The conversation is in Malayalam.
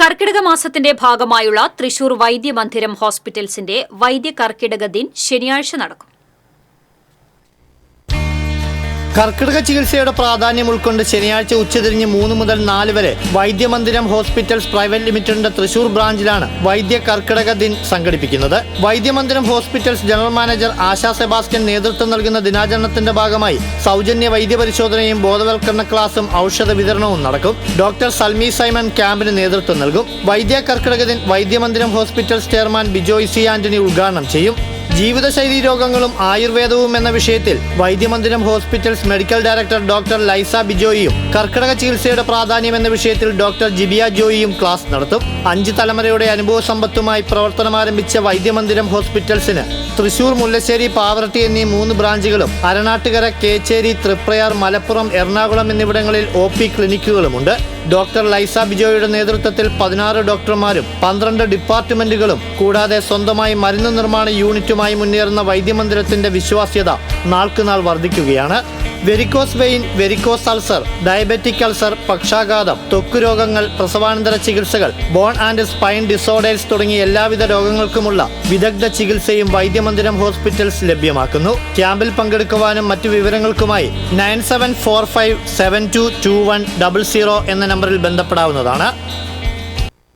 കർക്കിടക മാസത്തിന്റെ ഭാഗമായുള്ള തൃശൂർ വൈദ്യമന്ദിരം ഹോസ്പിറ്റൽസിന്റെ വൈദ്യ കർക്കിടക ദിൻ ശനിയാഴ്ച നടക്കും. കർക്കിടക ചികിത്സയുടെ പ്രാധാന്യം ഉൾക്കൊണ്ട് ശനിയാഴ്ച ഉച്ചതിരിഞ്ഞ് മൂന്ന് മുതൽ നാല് വരെ വൈദ്യമന്ദിരം ഹോസ്പിറ്റൽസ് പ്രൈവറ്റ് ലിമിറ്റഡിന്റെ തൃശൂർ ബ്രാഞ്ചിലാണ് വൈദ്യ കർക്കിടക ദിൻ സംഘടിപ്പിക്കുന്നത്. Vaidyamandiram hospitals general manager Asha Sebastian നേതൃത്വം നൽകുന്ന ദിനാചരണത്തിന്റെ ഭാഗമായി സൗജന്യ വൈദ്യപരിശോധനയും ബോധവൽക്കരണ ക്ലാസും ഔഷധ വിതരണവും നടക്കും. ഡോക്ടർ സൽമി സൈമൻ ക്യാമ്പിന് നേതൃത്വം നൽകും. Vaidya Karkidaka Din Vaidyamandiram hospitals chairman Bijoy C Antony ഉദ്ഘാടനം ചെയ്യും. ജീവിതശൈലി രോഗങ്ങളും ആയുർവേദവും എന്ന വിഷയത്തിൽ Vaidyamandiram hospitals medical director doctor Lisa ബിജോയിയും കർക്കിടക ചികിത്സയുടെ പ്രാധാന്യം എന്ന വിഷയത്തിൽ ഡോക്ടർ ജിബിയ ജോയിയും ക്ലാസ് നടത്തും. അഞ്ച് തലമുറയുടെ അനുഭവ സമ്പത്തുമായി പ്രവർത്തനം ആരംഭിച്ച വൈദ്യമന്ദിരം ഹോസ്പിറ്റൽസിന് തൃശൂർ മുല്ലശ്ശേരി പാവറട്ടി എന്നീ മൂന്ന് ബ്രാഞ്ചുകളും അരണാട്ടുകര കേച്ചേരി തൃപ്രയാർ മലപ്പുറം എറണാകുളം എന്നിവിടങ്ങളിൽ ഒ പി ക്ലിനിക്കുകളുമുണ്ട്. ഡോക്ടർ ലൈസ ബിജോയുടെ നേതൃത്വത്തിൽ പതിനാറ് ഡോക്ടർമാരും പന്ത്രണ്ട് ഡിപ്പാർട്ട്മെന്റുകളും കൂടാതെ സ്വന്തമായി മരുന്ന് നിർമ്മാണ യൂണിറ്റുമായി മുന്നേറുന്ന വൈദ്യമന്ദിരത്തിന്റെ വിശ്വാസ്യത നാൾക്കുനാൾ വർദ്ധിക്കുകയാണ്. Varicose vein varicose ulcer diabetic ulcer പക്ഷാഘാതം ത്വക്ക് രോഗങ്ങൾ പ്രസവാനന്തര ചികിത്സകൾ ബോൺ ആൻഡ് സ്പൈൻ ഡിസോർഡേഴ്സ് തുടങ്ങിയ എല്ലാവിധ രോഗങ്ങൾക്കുമുള്ള വിദഗ്ധ ചികിത്സയും വൈദ്യമന്ദിരം ഹോസ്പിറ്റൽസ് ലഭ്യമാക്കുന്നു. ക്യാമ്പിൽ പങ്കെടുക്കുവാനും മറ്റു വിവരങ്ങൾക്കുമായി nine seven four five seven two two one double zero എന്ന നമ്പറിൽ ബന്ധപ്പെടാവുന്നതാണ്.